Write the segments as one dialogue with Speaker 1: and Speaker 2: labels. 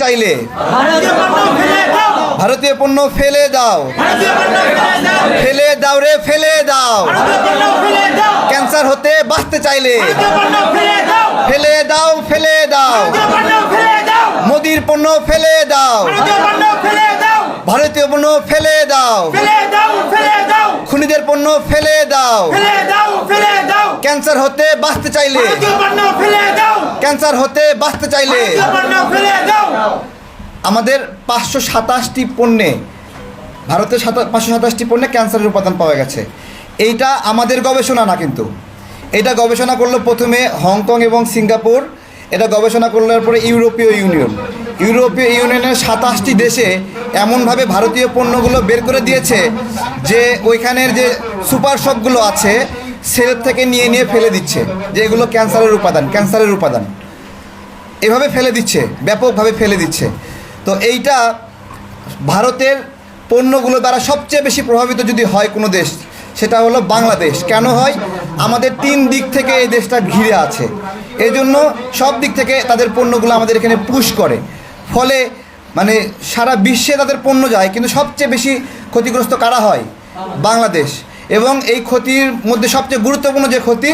Speaker 1: চাইলে।
Speaker 2: ভারতীয় পণ্য ফেলে দাও।
Speaker 1: ফেলে দাও রে ফেলে দাও। ক্যান্সার হতে বাঁচতে চাইলে।
Speaker 2: ফেলে দাও
Speaker 1: ফেলে দাও। মোদির পণ্য ফেলে দাও।
Speaker 2: ভারতীয় পণ্য ফেলে দাও।
Speaker 1: খুনিদের পণ্য ফেলে দাও।
Speaker 2: ফেলে দাও ফেলে দাও।
Speaker 1: ক্যান্সার হতে বাঁচতে চাইলে। ক্যান্সার হতে বাঁচতে চাইলে। আমাদের পাঁচশো সাতাশটি পণ্যে ভারতের পাঁচশো সাতাশটি পণ্যে ক্যান্সারের উপাদান পাওয়া গেছে। এইটা আমাদের গবেষণা না কিন্তু। এটা গবেষণা করল প্রথমে হংকং এবং সিঙ্গাপুর। এটা গবেষণা করলার পরে ইউরোপীয় ইউনিয়ন। ইউরোপীয় ইউনিয়নের সাতাশটি দেশে এমনভাবে ভারতীয় পণ্যগুলো বের করে দিয়েছে যে ওইখানের যে সুপার শপগুলো আছে সেল থেকে নিয়ে নিয়ে ফেলে দিচ্ছে, যে এগুলো ক্যান্সারের উপাদান ক্যান্সারের উপাদান। এভাবে ফেলে দিচ্ছে, ব্যাপকভাবে ফেলে দিচ্ছে। তো এইটা ভারতের পণ্যগুলো দ্বারা সবচেয়ে বেশি প্রভাবিত যদি হয় কোনো দেশ, সেটা হলো বাংলাদেশ। কেন হয়? আমাদের তিন দিক থেকে এই দেশটা ঘিরে আছে। এই জন্য সব দিক থেকে তাদের পণ্যগুলো আমাদের এখানে পুশ করে। ফলে মানে সারা বিশ্বে তাদের পণ্য যায়, কিন্তু সবচেয়ে বেশি ক্ষতিগ্রস্ত কারা হয়? বাংলাদেশ। এবং এই ক্ষতির মধ্যে সবচেয়ে গুরুত্বপূর্ণ যে ক্ষতি,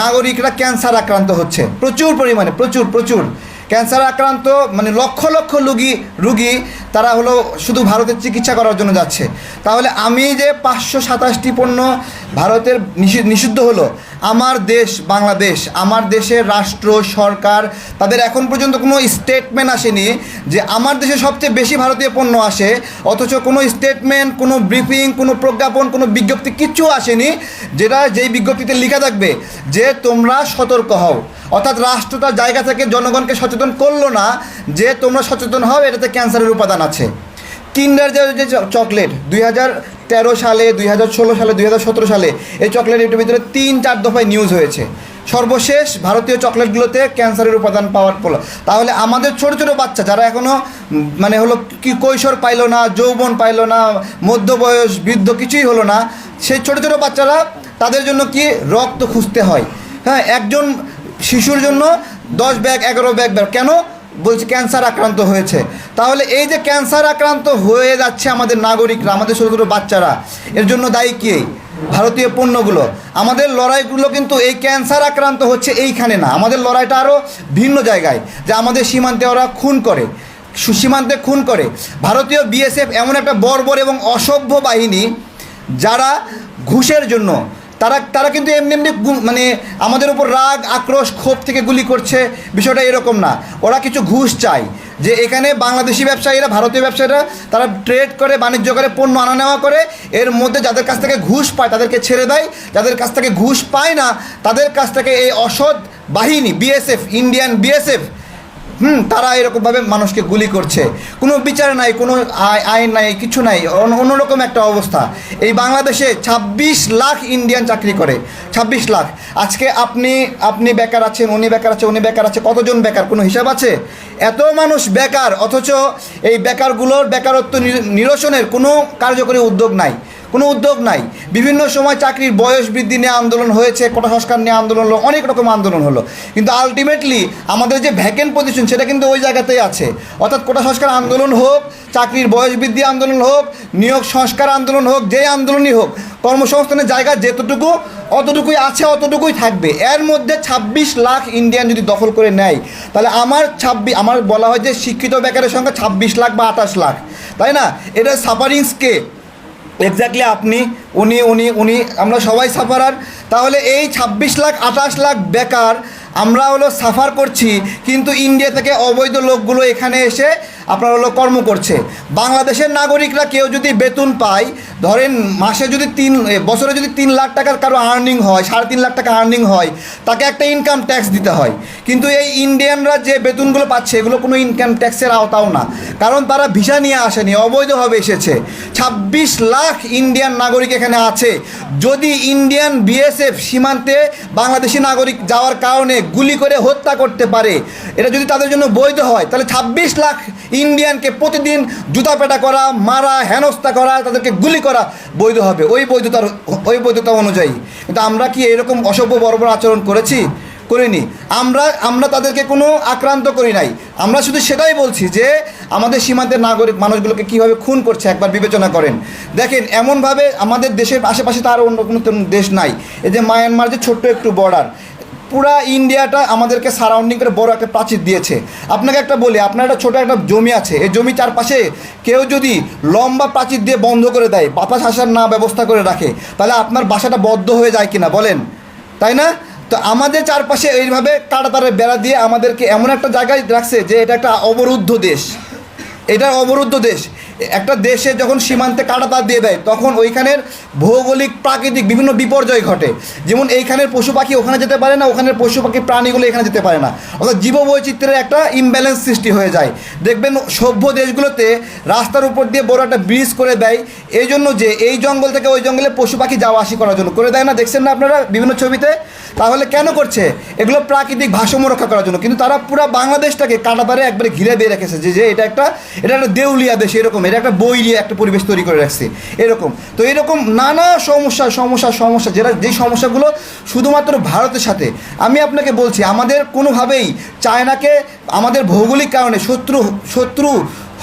Speaker 1: নাগরিকরা ক্যান্সার আক্রান্ত হচ্ছে। প্রচুর পরিমাণে, প্রচুর প্রচুর। ক্যান্সার আক্রান্ত মানে লক্ষ লক্ষ রুগী রুগী, তারা হলো শুধু ভারতের চিকিৎসা করার জন্য যাচ্ছে। তাহলে আমি যে পাঁচশো সাতাশটি পণ্য ভারতের নিষি- নিষিদ্ধ হলো, আমার দেশ বাংলাদেশ, আমার দেশের রাষ্ট্র, সরকার, তাদের এখন পর্যন্ত কোনো স্টেটমেন্ট আসেনি যে আমার দেশে সবচেয়ে বেশি ভারতীয় পণ্য আসে, অথচ কোনো স্টেটমেন্ট কোনো ব্রিফিং কোনো প্রজ্ঞাপন, কোনো বিজ্ঞপ্তি কিচ্ছু আসেনি, যেটা যেই বিজ্ঞপ্তিতে লেখা থাকবে যে তোমরা সতর্ক হও। অর্থাৎ রাষ্ট্র তার জায়গা থেকে জনগণকে সচেতন করল না যে তোমরা সচেতন হও, এটাতে ক্যান্সারের উপাদান আছে। কিন্ডার যে চকলেট, দুই হাজার তেরো সালে, দুই হাজার ষোলো সালে, দুই হাজার সতেরো সালে এই চকলেটের ভিতরে তিন চার দফায় নিউজ হয়েছে। সর্বশেষ ভারতীয় চকলেটগুলোতে ক্যান্সারের উপাদান পাওয়ার ফলে তাহলে আমাদের ছোট ছোট বাচ্চা যারা এখনও মানে হলো কি কৈশোর পাইলো না, যৌবন পাইলো না, মধ্যবয়স, বৃদ্ধ কিছুই হলো না, সেই ছোট ছোট বাচ্চারা তাদের জন্য কি রক্ত খুঁজতে হয়। হ্যাঁ একজন শিশুর জন্য দশ ব্যাগ, এগারো ব্যাগ ব্যাগ। কেন? বলছে ক্যান্সার আক্রান্ত হয়েছে। তাহলে এই যে ক্যান্সার আক্রান্ত হয়ে যাচ্ছে আমাদের নাগরিকরা, আমাদের ছোটো ছোটো বাচ্চারা, এর জন্য দায়ী কে? ভারতীয় পণ্যগুলো। আমাদের লড়াইগুলো কিন্তু এই ক্যান্সার আক্রান্ত হচ্ছে এইখানে না। আমাদের লড়াইটা আরও ভিন্ন জায়গায়, যে আমাদের সীমান্তে ওরা খুন করে। সু- সীমান্তে খুন করে। ভারতীয় বিএসএফ এমন একটা বর্বর এবং অসভ্য বাহিনী যারা ঘুষের জন্য তারা তারা কিন্তু এমনি এমনি মানে আমাদের উপর রাগ, আক্রোশ, ক্ষোভ থেকে গুলি করছে। বিষয়টা এরকম না। ওরা কিছু ঘুষ চায় যে এখানে বাংলাদেশি ব্যবসায়ীরা, ভারতীয় ব্যবসায়ীরা, তারা ট্রেড করে, বাণিজ্য করে, পণ্য আনা নেওয়া করে। এর মধ্যে যাদের কাছ থেকে ঘুষ পায়, তাদেরকে ছেড়ে দেয়। যাদের কাছ থেকে ঘুষ পায় না, তাদের কাছ থেকে এই অসৎ বাহিনী বিএসএফ ইন্ডিয়ান বিএসএফ হুম, তারা এরকমভাবে মানুষকে গুলি করছে। কোনো বিচার নাই, কোনো আই- আইন নাই, কিছু নাই অন্যরকম একটা অবস্থা। এই বাংলাদেশে ২৬ লাখ ইন্ডিয়ান চাকরি করে ২৬ লাখ। আজকে আপনি আপনি বেকার আছেন, উনি বেকার আছে, উনি বেকার আছে, কতজন বেকার? কোনো হিসাব আছে? এত মানুষ বেকার, অথচ এই বেকারগুলোর বেকারত্ব নির- নিরসনের কোনো কার্যকরী উদ্যোগ নাই। কোনো উদ্যোগ নাই। বিভিন্ন সময় চাকরির বয়স বৃদ্ধি নিয়ে আন্দোলন হয়েছে, কোটা সংস্কার নিয়ে আন্দোলন হলো, অনেক রকম আন্দোলন হলো। কিন্তু আলটিমেটলি আমাদের যে ভ্যাকেন্ট পজিশন সেটা কিন্তু ওই জায়গাতেই আছে। অর্থাৎ কোটা সংস্কার আন্দোলন হোক, চাকরির বয়স বৃদ্ধি আন্দোলন হোক, নিয়োগ সংস্কার আন্দোলন হোক যে আন্দোলনই হোক, কর্মসংস্থানের জায়গা যেতটুকু, অতটুকুই আছে, অতটুকুই থাকবে। এর মধ্যে ২৬ লাখ ইন্ডিয়ান যদি দখল করে নেয়, তাহলে আমার ছাব্বিশ আমার বলা হয় যে শিক্ষিত বেকারের সংখ্যা ২৬ লাখ বা আঠাশ লাখ। তাই না? এটা সাফারিংসকে এক্স্যাক্টলি আপনি, উনি উনি উনি, আমরা সবাই সাফারার। তাহলে এই ২৬ লাখ, আঠাশ লাখ বেকার আমরা হলো সাফার করছি, কিন্তু ইন্ডিয়া থেকে অবৈধ লোকগুলো এখানে এসে আপনার হলো কর্ম করছে। বাংলাদেশের নাগরিকরা কেউ যদি বেতন পায় ধরেন মাসে যদি তিন বছরে যদি তিন লাখ টাকার কারও আর্নিং হয়, সাড়ে তিন লাখ টাকা আর্নিং হয়, তাকে একটা ইনকাম ট্যাক্স দিতে হয়। কিন্তু এই ইন্ডিয়ানরা যে বেতনগুলো পাচ্ছে, এগুলো কোনো ইনকাম ট্যাক্সের আওতাও না। কারণ তারা ভিসা নিয়ে আসেনি, অবৈধভাবে এসেছে। ২৬ লাখ ইন্ডিয়ান নাগরিক এখানে আছে। যদি ইন্ডিয়ান বিএসএফ সীমান্তে বাংলাদেশি নাগরিক যাওয়ার কারণে গুলি করে হত্যা করতে পারে, এটা যদি তাদের জন্য বৈধ হয়, তাহলে ২৬ লাখ ইন্ডিয়ানকে প্রতিদিন জুতা পেটা করা, মারা, হেনস্থা করা, তাদেরকে গুলি করা বৈধ হবে। ওই বৈধতার ওই বৈধতা অনুযায়ী। কিন্তু আমরা কি এরকম অসভ্য বর্বর আচরণ করেছি? করিনি। আমরা আমরা তাদেরকে কোনো আক্রান্ত করি নাই। আমরা শুধু সেটাই বলছি যে, আমাদের সীমান্তের নাগরিক মানুষগুলোকে কীভাবে খুন করছে একবার বিবেচনা করেন। দেখেন, এমনভাবে আমাদের দেশের আশেপাশে তো আরও অন্য কোনো দেশ নাই। এই যে মায়ানমার যে ছোট্ট একটু বর্ডার পুরা ইন্ডিয়াটা আমাদেরকে সারাউন্ডিং করে বড় একটা প্রাচীর দিয়েছে। আপনাকে একটা বলি, আপনার একটা ছোটো একটা জমি আছে, এই জমি চারপাশে কেউ যদি লম্বা প্রাচীর দিয়ে বন্ধ করে দেয়, বাতাস আসার না ব্যবস্থা করে রাখে, তাহলে আপনার বাসাটা বদ্ধ হয়ে যায় কিনা বলেন? তাই না? তো আমাদের চারপাশে এইভাবে কাটাতারে বেড়া দিয়ে আমাদেরকে এমন একটা জায়গায় রাখছে যে এটা একটা অবরুদ্ধ দেশ। এটা অবরুদ্ধ দেশ। একটা দেশে যখন সীমান্তে কাটাতার দিয়ে দেয়, তখন ওইখানের ভৌগোলিক, প্রাকৃতিক বিভিন্ন বিপর্যয় ঘটে। যেমন এইখানের পশু পাখি ওখানে যেতে পারে না, ওখানের পশু পাখি, প্রাণীগুলো এখানে যেতে পারে না। অর্থাৎ জীববৈচিত্র্যের একটা ইমব্যালেন্স সৃষ্টি হয়ে যায়। দেখবেন সভ্য দেশগুলোতে রাস্তার উপর দিয়ে বড় একটা ব্রিজ করে দেয়। এই জন্য যে এই জঙ্গল থেকে ওই জঙ্গলে পশু পাখি যাওয়া আসি করার জন্য। করে দেয় না, দেখছেন না আপনারা বিভিন্ন ছবিতে? তাহলে কেন করছে? এগুলো প্রাকৃতিক ভারসাম্য রক্ষা করার জন্য। কিন্তু তারা পুরো বাংলাদেশটাকে কাটাতারে একবারে ঘিরে দিয়ে রেখেছে যে যে এটা একটা এটা একটা দেউলিয়া দেশ এরকম, এটা একটা বইরিয়া একটা পরিবেশ তৈরি করে রাখছে এরকম। তো এরকম নানা সমস্যা সমস্যা সমস্যা, যেটা, যেই সমস্যাগুলো শুধুমাত্র ভারতের সাথে। আমি আপনাকে বলছি, আমাদের কোনোভাবেই চায়নাকে আমাদের ভৌগোলিক কারণে শত্রু শত্রু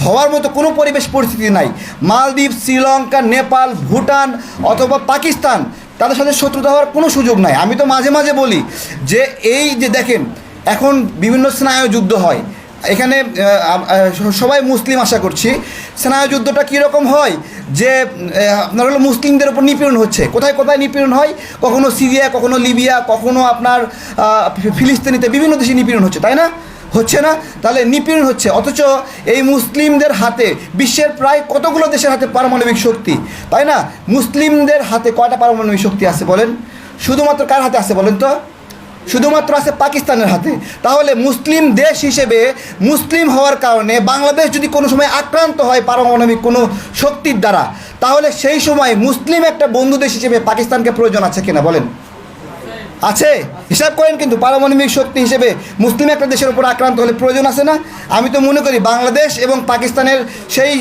Speaker 1: হওয়ার মতো কোনো পরিবেশ পরিস্থিতি নাই। মালদ্বীপ, শ্রীলঙ্কা, নেপাল, ভুটান অথবা পাকিস্তান তাদের সাথে শত্রুতা হওয়ার কোনো সুযোগ নাই। আমি তো মাঝে মাঝে বলি যে এই যে দেখেন, এখন বিভিন্ন স্নায়ু যুদ্ধ হয়। এখানে সবাই মুসলিম আশা করছি। স্নায়ু যুদ্ধটা কীরকম হয় যে আপনার হলো মুসলিমদের উপর নিপীড়ন হচ্ছে। কোথায় কোথায় নিপীড়ন হয়? কখনো সিরিয়া, কখনো লিবিয়া, কখনো আপনার ফিলিস্তিনিতে বিভিন্ন দেশে নিপীড়ন হচ্ছে, তাই না? হচ্ছে না? তাহলে নিপীড়ন হচ্ছে। অথচ এই মুসলিমদের হাতে বিশ্বের প্রায় কতগুলো দেশের হাতে পারমাণবিক শক্তি? তাই না? মুসলিমদের হাতে কয়টা পারমাণবিক শক্তি আছে বলেন? শুধুমাত্র কার হাতে আছে বলেন তো? শুধুমাত্র আছে পাকিস্তানের হাতে। তাহলে মুসলিম দেশ হিসেবে মুসলিম হওয়ার কারণে বাংলাদেশ যদি কোনো সময় আক্রান্ত হয় পারমাণবিক কোনো শক্তির দ্বারা, তাহলে সেই সময় মুসলিম একটা বন্ধু দেশ হিসেবে পাকিস্তানকে প্রয়োজন আছে কিনা বলেন? আছে? হিসাব করেন কিন্তু পারমাণবিক শক্তি হিসেবে মুসলিম একটা দেশের উপর আক্রান্ত হলে প্রয়োজন আছে না? আমি তো মনে করি বাংলাদেশ এবং পাকিস্তানের সেই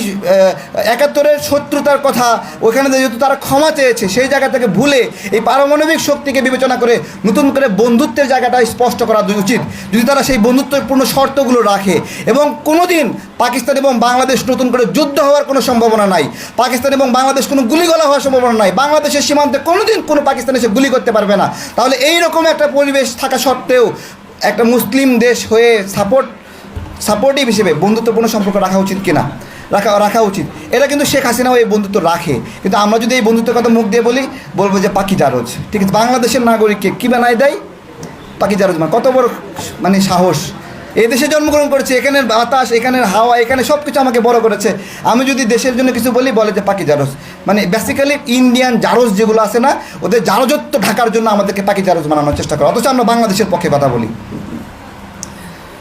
Speaker 1: একাত্তরের শত্রুতার কথা ওখানে যেহেতু তারা ক্ষমা চেয়েছে, সেই জায়গা থেকে ভুলে এই পারমাণবিক শক্তিকে বিবেচনা করে নতুন করে বন্ধুত্বের জায়গাটা স্পষ্ট করা উচিত। যদি তারা সেই বন্ধুত্বপূর্ণ শর্তগুলো রাখে এবং কোনোদিন পাকিস্তান এবং বাংলাদেশ নতুন করে যুদ্ধ হওয়ার কোনো সম্ভাবনা নাই, পাকিস্তান এবং বাংলাদেশ কোনো গুলিগোলা হওয়ার সম্ভাবনা নাই, বাংলাদেশের সীমান্তে কোনোদিন কোনো পাকিস্তান এসে গুলি করতে পারবে না, তাহলে এই রকম একটা পরিবেশ থাকা সত্ত্বেও একটা মুসলিম দেশ হয়ে সাপোর্ট সাপোর্টিভ হিসেবে বন্ধুত্বপূর্ণ সম্পর্ক রাখা উচিত কিনা? রাখা রাখা উচিত। এটা কিন্তু শেখ হাসিনাও এই বন্ধুত্ব রাখে। কিন্তু আমরা যদি এই বন্ধুত্বের কথা মুখ দিয়ে বলি, বলব যে পাখি জারজ। ঠিক আছে, বাংলাদেশের নাগরিককে কী বানায় দেয়? পাখি জারজ মানে কত বড় মানে সাহস। এই দেশে জন্মগ্রহণ করেছি, এখানের বাতাস, এখানের হাওয়া, এখানে সব কিছু আমাকে বড় করেছে। আমি যদি দেশের জন্য কিছু বলি, বলে যে পাখি জারস মানে বেসিক্যালি ইন্ডিয়ান জারস যেগুলো আছে না, ওদের জারজত্ব ঢাকার জন্য আমাদেরকে পাখি জারস বানানোর চেষ্টা করে। অথচ আমরা বাংলাদেশের পক্ষে কথা বলি।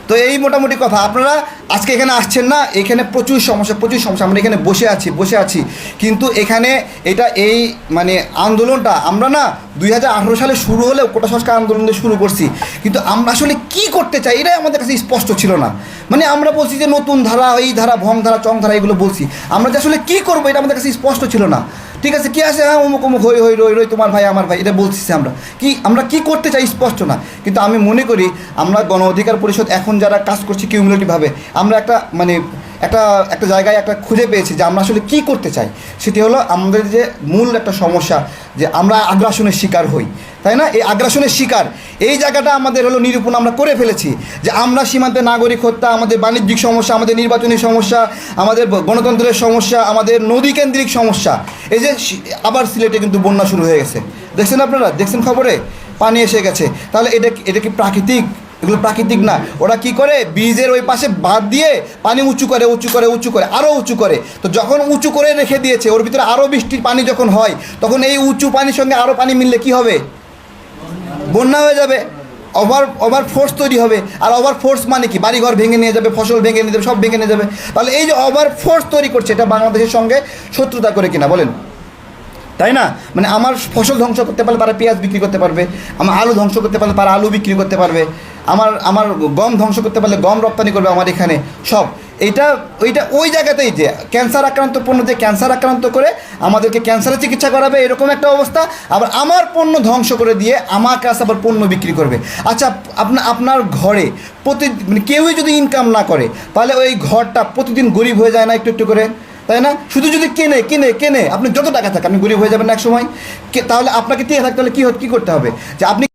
Speaker 1: তো এই মোটামুটি কথা। আপনারা আজকে এখানে আসছেন না, এখানে প্রচুর সমস্যা প্রচুর সমস্যা। আমরা এখানে বসে আছি বসে আছি। কিন্তু এখানে এটা এই মানে আন্দোলনটা আমরা না দুই হাজার আঠেরো সালে শুরু হলেও কোটা সংস্কার আন্দোলন শুরু করছি। কিন্তু আমরা আসলে কি করতে চাই এটাই আমাদের কাছে স্পষ্ট ছিল না। মানে আমরা বলছি যে নতুন ধারা, এই ধারা, ভং ধারা, চং ধারা, এগুলো বলছি। আমরা যে আসলে কী করব এটা আমাদের কাছে স্পষ্ট ছিল না। ঠিক আছে, কি আছে? হ্যাঁ অমুক অমুক, হই হই, রই রই, তোমার ভাই, আমার ভাই, এটা বলছিস আমরা। কি আমরা কি করতে চাই স্পষ্ট না, কিন্তু আমি মনে করি আমরা গণ অধিকার পরিষদ এখন যারা কাজ করছি কিউমুলেটিভভাবে আমরা একটা মানে একটা একটা জায়গায় একটা খুঁজে পেয়েছি যে আমরা আসলে কি করতে চাই। সেটি হলো আমাদের যে মূল একটা সমস্যা, যে আমরা আগ্রাসনের শিকার হই। তাই না? এই আগ্রাসনের শিকার। এই জায়গাটা আমাদের হলো নিরূপণ, আমরা করে ফেলেছি যে আমরা সীমান্তে নাগরিক হত্যা, আমাদের বাণিজ্যিক সমস্যা, আমাদের নির্বাচনী সমস্যা, আমাদের গণতন্ত্রের সমস্যা, আমাদের নদীকেন্দ্রিক সমস্যা। এই যে আবার সিলেটে কিন্তু বন্যা শুরু হয়ে গেছে। দেখছেন আপনারা? দেখছেন খবরে? পানি এসে গেছে। তাহলে এটা এটা কি প্রাকৃতিক? এগুলো প্রাকৃতিক না। ওরা কি করে? ব্রিজের ওই পাশে বাঁধ দিয়ে পানি উঁচু করে উঁচু করে উঁচু করে আরও উঁচু করে। তো যখন উঁচু করে রেখে দিয়েছে, ওর ভিতরে আরও বৃষ্টির পানি যখন হয়, তখন এই উঁচু পানির সঙ্গে আরও পানি মিললে কি হবে? বন্যা হয়ে যাবে ওভার ওভার ফোর্স তৈরি হবে। আর ওভার ফোর্স মানে কি? বাড়িঘর ভেঙে নিয়ে যাবে, ফসল ভেঙে নিয়ে যাবে, সব ভেঙে নিয়ে যাবে। তাহলে এই যে ওভার ফোর্স তৈরি করছে, এটা বাংলাদেশের সঙ্গে শত্রুতা করে কিনা বলেন? তাই না? মানে আমার ফসল ধ্বংস করতে পারলে তারা পেঁয়াজ বিক্রি করতে পারবে, আমার আলু ধ্বংস করতে পারলে তারা আলু বিক্রি করতে পারবে, আমার আমার গম ধ্বংস করতে পারলে গম রপ্তানি করবে আমার এখানে, সব। এইটা ওইটা ওই জায়গাতেই যে ক্যান্সার আক্রান্ত পণ্য দিয়ে ক্যান্সার আক্রান্ত করে আমাদেরকে ক্যান্সারের চিকিৎসা করাবে, এরকম একটা অবস্থা। আবার আমার পণ্য ধ্বংস করে দিয়ে আমার কাছে আবার পণ্য বিক্রি করবে। আচ্ছা আপনার আপনার ঘরে প্রতি মানে কেউই যদি ইনকাম না করে, তাহলে ওই ঘরটা প্রতিদিন গরিব হয়ে যায় না একটু একটু করে? তাই না? শুধু যদি কেনে কেনে কেনে, আপনি যত টাকা থাকে, আপনি গরিব হয়ে যাবেন এক সময় তাহলে আপনাকে টিকে থাকতে হলে কী কী করতে হবে? যে আপনি